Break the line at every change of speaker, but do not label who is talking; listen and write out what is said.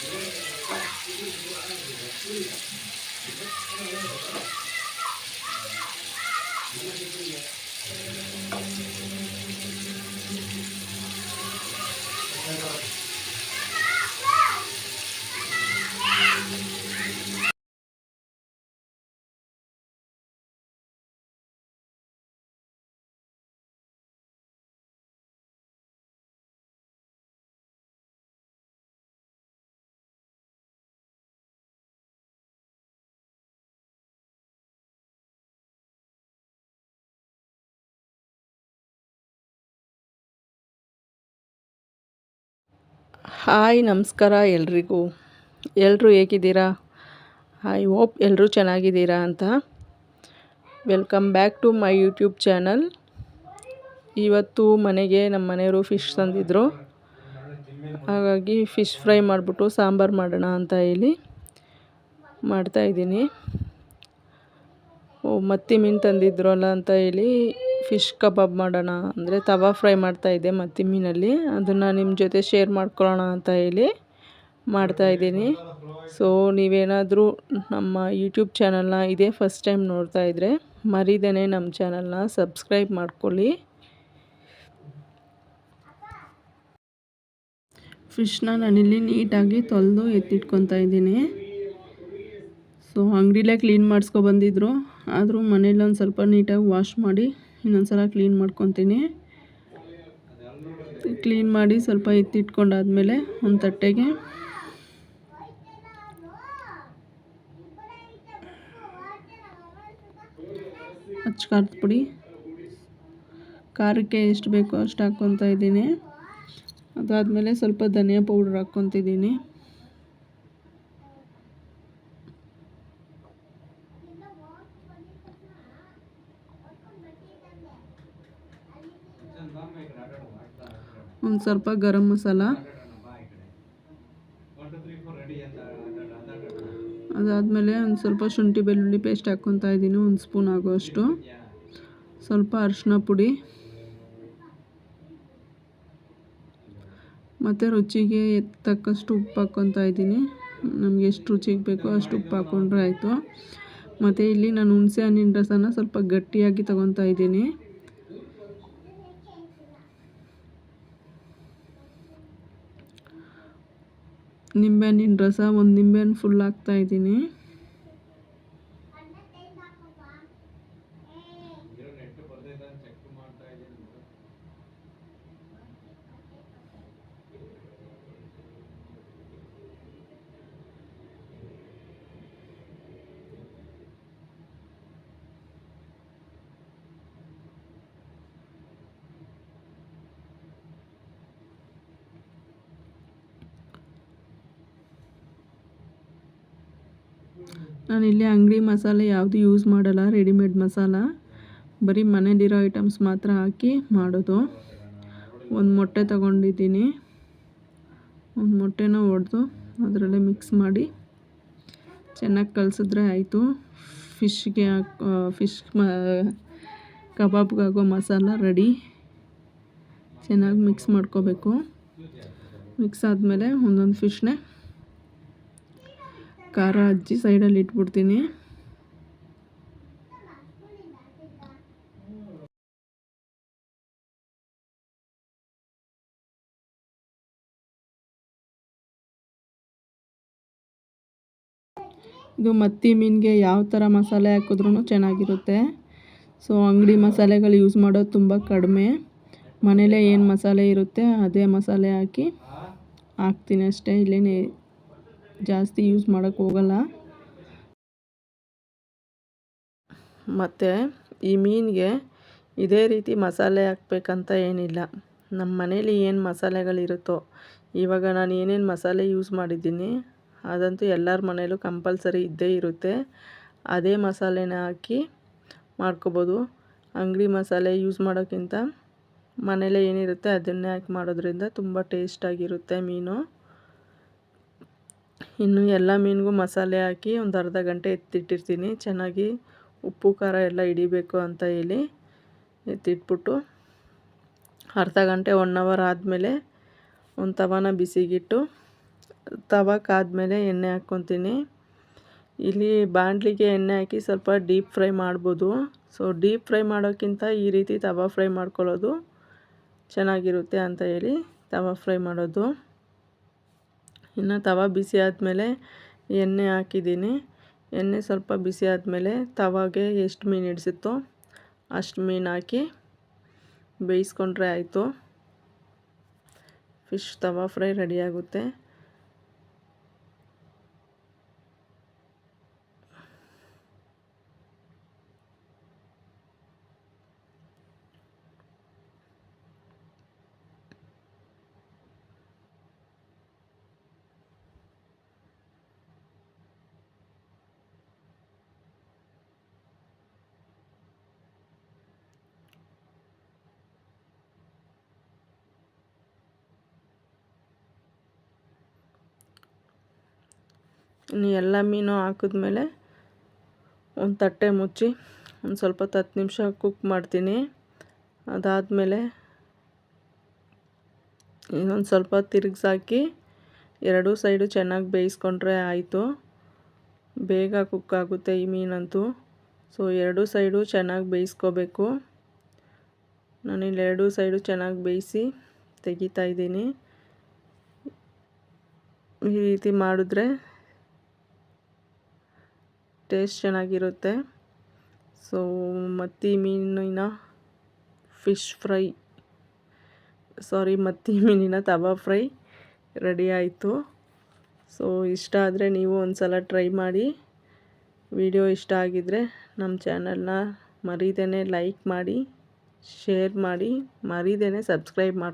Thank you. Hi, ನಮಸ್ಕಾರ ಎಲ್ರಿಗೂ. ಎಲ್ಲರೂ ಹೇಗಿದ್ದೀರಾ? ಐ ಹೋಪ್ ಎಲ್ಲರೂ ಚೆನ್ನಾಗಿದ್ದೀರಾ ಅಂತ. Welcome back to my YouTube channel ಇವತ್ತು ಮನೆಗೆ ನಮ್ಮ ಮನೆಯವರು ಫಿಶ್ ತಂದಿದ್ದರು ಹಾಗಾಗಿ ಫಿಶ್ ಫ್ರೈ ಮಾಡಿಬಿಟ್ಟು ಸಾಂಬಾರು ಮಾಡೋಣ ಅಂತ ಹೇಳಿ ಮಾಡ್ತಾಯಿದ್ದೀನಿ ಓ, ಮತ್ತಿ ಮೀನು ತಂದಿದ್ರಲ್ಲ ಅಂತ ಹೇಳಿ ಫಿಶ್ ಕಬಾಬ್ ಮಾಡೋಣ ಅಂದರೆ ತವಾ ಫ್ರೈ ಮಾಡ್ತಾಯಿದ್ದೆ ಮತ್ತಿ ಮೀನಲ್ಲಿ. ಅದನ್ನು ನಿಮ್ಮ ಜೊತೆ ಶೇರ್ ಮಾಡ್ಕೊಳ್ಳೋಣ ಅಂತ ಹೇಳಿ ಮಾಡ್ತಾಯಿದ್ದೀನಿ ಸೊ ನೀವೇನಾದರೂ ನಮ್ಮ ಯೂಟ್ಯೂಬ್ ಚಾನಲ್ನ ಇದೇ ಫಸ್ಟ್ ಟೈಮ್ ನೋಡ್ತಾ ಇದ್ದರೆ ಮರಿದೇನೆ ನಮ್ಮ ಚಾನಲ್ನ ಸಬ್ಸ್ಕ್ರೈಬ್ ಮಾಡ್ಕೊಳ್ಳಿ. ಫಿಶ್ನ ನಾನಿಲ್ಲಿ ನೀಟಾಗಿ ತೊಳೆದು ಎತ್ತಿಟ್ಕೊತಾ ಇದ್ದೀನಿ. ಸೊ ಅಂಗಡಿಲೇ ಕ್ಲೀನ್ ಮಾಡಿಸ್ಕೊ ಬಂದಿದ್ರು. ಆದರೂ ಮನೇಲಿ ಒಂದು ಸ್ವಲ್ಪ ನೀಟಾಗಿ ವಾಶ್ ಮಾಡಿ ಇನ್ನೊಂದು ಸಲ ಕ್ಲೀನ್ ಮಾಡ್ಕೊತೀನಿ. ಕ್ಲೀನ್ ಮಾಡಿ ಸ್ವಲ್ಪ ಎತ್ತಿಟ್ಕೊಂಡಾದ್ಮೇಲೆ ಒಂದು ತಟ್ಟೆಗೆ. ಖಾರದ ಪುಡಿ. ಖಾರಕ್ಕೆ ಎಷ್ಟು ಬೇಕೋ ಅಷ್ಟು ಹಾಕ್ಕೊತಾ ಇದ್ದೀನಿ. ಅದಾದಮೇಲೆ ಸ್ವಲ್ಪ ಧನಿಯಾ ಪೌಡ್ರ್ ಹಾಕ್ಕೊತಿದ್ದೀನಿ. ಒಂದು ಸ್ವಲ್ಪ ಗರಂ ಮಸಾಲ. ಅದಾದಮೇಲೆ ಒಂದು ಸ್ವಲ್ಪ ಶುಂಠಿ ಬೆಳ್ಳುಳ್ಳಿ ಪೇಸ್ಟ್ ಹಾಕ್ಕೊತಾ ಇದ್ದೀನಿ ಒಂದು ಸ್ಪೂನ್ ಆಗೋಷ್ಟು ಸ್ವಲ್ಪ ಅರಿಶಿನ ಪುಡಿ. ಮತ್ತು ರುಚಿಗೆ ತಕ್ಕಷ್ಟು ಉಪ್ಪು ಹಾಕ್ಕೊತಾ ಇದ್ದೀನಿ ನಮಗೆ ಎಷ್ಟು ರುಚಿಗೆ ಬೇಕೋ ಅಷ್ಟು ಉಪ್ಪು ಹಾಕ್ಕೊಂಡ್ರೆ ಆಯಿತು. ಮತ್ತು ಇಲ್ಲಿ ನಾನು ಹುಣಸೆ ಹಣ್ಣಿನ ರಸನ ಸ್ವಲ್ಪ ಗಟ್ಟಿಯಾಗಿ ತೊಗೊತಾ ಇದ್ದೀನಿ ನಿಂಬೆಹಣ್ಣಿನ ರಸ ಒಂದು ನಿಂಬೆಹಣ್ಣು ಫುಲ್ ಹಾಕ್ತಾಯಿದ್ದೀನಿ ನಾನಿಲ್ಲಿ ಅಂಗಡಿ ಮಸಾಲೆ ಯಾವುದು ಯೂಸ್ ಮಾಡಲ್ಲ ರೆಡಿಮೇಡ್ ಮಸಾಲ. ಬರೀ ಮನೇಲಿರೋ ಐಟಮ್ಸ್ ಮಾತ್ರ ಹಾಕಿ ಮಾಡೋದು. ಒಂದು ಮೊಟ್ಟೆ ತಗೊಂಡಿದ್ದೀನಿ. ಒಂದು ಮೊಟ್ಟೆನ ಒಡೆದು ಅದರಲ್ಲೇ ಮಿಕ್ಸ್ ಮಾಡಿ ಚೆನ್ನಾಗಿ ಕಲಸಿದ್ರೆ ಆಯಿತು. ಫಿಶ್ಗೆ ಫಿಶ್ ಮ ಕಬಾಬ್ಗಾಗೋ ಮಸಾಲ ರೆಡಿ ಚೆನ್ನಾಗಿ ಮಿಕ್ಸ್ ಮಾಡ್ಕೋಬೇಕು. ಮಿಕ್ಸ್ ಆದಮೇಲೆ ಒಂದೊಂದು ಫಿಶ್ನೇ ಖಾರ ಹಚ್ಚಿ ಸೈಡಲ್ಲಿ ಇಟ್ಬಿಡ್ತೀನಿ. ಇದು ಮತ್ತಿ ಮೀನಿಗೆ ಯಾವ ಥರ ಮಸಾಲೆ ಹಾಕಿದ್ರೂ ಚೆನ್ನಾಗಿರುತ್ತೆ. ಸೊ, ಅಂಗಡಿ ಮಸಾಲೆಗಳು ಯೂಸ್ ಮಾಡೋದು ತುಂಬ ಕಡಿಮೆ. ಮನೇಲೇ ಏನು ಮಸಾಲೆ ಇರುತ್ತೆ, ಅದೇ ಮಸಾಲೆ ಹಾಕಿ ಹಾಕ್ತೀನಿ ಅಷ್ಟೇ. ಇಲ್ಲೇನೇ ಜಾಸ್ತಿ ಯೂಸ್ ಮಾಡೋಕ್ಕೆ ಹೋಗಲ್ಲ. ಮತ್ತು ಈ ಮೀನಿಗೆ ಇದೇ ರೀತಿ ಮಸಾಲೆ ಹಾಕ್ಬೇಕಂತ ಏನಿಲ್ಲ. ನಮ್ಮ ಮನೇಲಿ ಏನು ಮಸಾಲೆಗಳಿರುತ್ತೋ, ಇವಾಗ ನಾನು ಏನೇನು ಮಸಾಲೆ ಯೂಸ್ ಮಾಡಿದ್ದೀನಿ, ಅದಂತೂ ಎಲ್ಲರ ಮನೇಲೂ ಕಂಪಲ್ಸರಿ ಇದ್ದೇ ಇರುತ್ತೆ. ಅದೇ ಮಸಾಲೆನ ಹಾಕಿ ಮಾಡ್ಕೋಬೋದು. ಅಂಗಡಿ ಮಸಾಲೆ ಯೂಸ್ ಮಾಡೋಕ್ಕಿಂತ ಮನೇಲೇ ಏನಿರುತ್ತೆ ಅದನ್ನೇ ಹಾಕಿ ಮಾಡೋದ್ರಿಂದ ತುಂಬ ಟೇಸ್ಟಾಗಿರುತ್ತೆ ಮೀನು. ಇನ್ನು ಎಲ್ಲ ಮೀನಿಗೂ ಮಸಾಲೆ ಹಾಕಿ ಒಂದು ಅರ್ಧ ಗಂಟೆ ಎತ್ತಿಟ್ಟಿರ್ತೀನಿ. ಚೆನ್ನಾಗಿ ಉಪ್ಪು, ಖಾರ ಎಲ್ಲ ಹಿಡಿಬೇಕು ಅಂತ ಹೇಳಿ ಎತ್ತಿಟ್ಬಿಟ್ಟು ಅರ್ಧ ಗಂಟೆ ಒನ್ ಅವರ್ ಆದಮೇಲೆ ಒಂದು ತವಾನ ಬಿಸಿಗಿಟ್ಟು ತವಕ್ಕಾದಮೇಲೆ ಎಣ್ಣೆ ಹಾಕ್ಕೊತೀನಿ. ಇಲ್ಲಿ ಬಾಣಲಿಗೆ ಎಣ್ಣೆ ಹಾಕಿ ಸ್ವಲ್ಪ ಡೀಪ್ ಫ್ರೈ ಮಾಡ್ಬೋದು. ಸೊ ಡೀಪ್ ಫ್ರೈ ಮಾಡೋಕ್ಕಿಂತ ಈ ರೀತಿ ತವಾ ಫ್ರೈ ಮಾಡ್ಕೊಳ್ಳೋದು ಚೆನ್ನಾಗಿರುತ್ತೆ ಅಂತ ಹೇಳಿ ತವಾ ಫ್ರೈ ಮಾಡೋದು. ಇನ್ನು ತವ ಬಿಸಿ ಆದಮೇಲೆ ಎಣ್ಣೆ ಹಾಕಿದ್ದೀನಿ. ಎಣ್ಣೆ ಸ್ವಲ್ಪ ಬಿಸಿ ಆದಮೇಲೆ ತವಾಗೆ ಎಷ್ಟು ಮೀನು ಹಿಡಿಸುತ್ತೋ ಅಷ್ಟು ಮೀನು ಹಾಕಿ ಬೇಯಿಸ್ಕೊಂಡ್ರೆ ಆಯಿತು. ಫಿಶ್ ತವಾ ಫ್ರೈ ರೆಡಿಯಾಗುತ್ತೆ ಇನ್ನು ಎಲ್ಲ ಮೀನು ಹಾಕಿದ್ಮೇಲೆ ಒಂದು ತಟ್ಟೆ ಮುಚ್ಚಿ ಒಂದು ಸ್ವಲ್ಪ ಹತ್ತು ನಿಮಿಷ ಕುಕ್ ಮಾಡ್ತೀನಿ. ಅದಾದಮೇಲೆ ಇನ್ನೊಂದು ಸ್ವಲ್ಪ ತಿರುಗ್ಸಾಕಿ ಎರಡೂ ಸೈಡು ಚೆನ್ನಾಗಿ ಬೇಯಿಸ್ಕೊಂಡ್ರೆ ಆಯಿತು. ಬೇಗ ಕುಕ್ ಆಗುತ್ತೆ ಈ ಮೀನಂತೂ. ಸೊ, ಎರಡೂ ಸೈಡು ಚೆನ್ನಾಗಿ ಬೇಯಿಸ್ಕೋಬೇಕು. ನಾನಿಲ್ಲಿ ಎರಡೂ ಸೈಡು ಚೆನ್ನಾಗಿ ಬೇಯಿಸಿ ತೆಗಿತಾ ಇದ್ದೀನಿ. ಈ ರೀತಿ ಮಾಡಿದ್ರೆ ಟೇಸ್ಟ್ ಚೆನ್ನಾಗಿರುತ್ತೆ. ಸೊ ಮತ್ತಿ ಮೀನಿನ ಫಿಶ್ ಫ್ರೈ ಸಾರಿ ಮತ್ತಿ ಮೀನಿನ ತವಾ ಫ್ರೈ ರೆಡಿ ಆಯಿತು. ಸೊ ಇಷ್ಟ ಆದರೆ ನೀವು ಒಂದು ಸಲ ಟ್ರೈ ಮಾಡಿ. ವಿಡಿಯೋ ಇಷ್ಟ ಆಗಿದ್ದರೆ ನಮ್ಮ ಚಾನಲ್ನ ಮರೀದೇನೆ ಲೈಕ್ ಮಾಡಿ ಶೇರ್ ಮಾಡಿ, ಮರೀದೇನೆ ಸಬ್ಸ್ಕ್ರೈಬ್ ಮಾಡಿ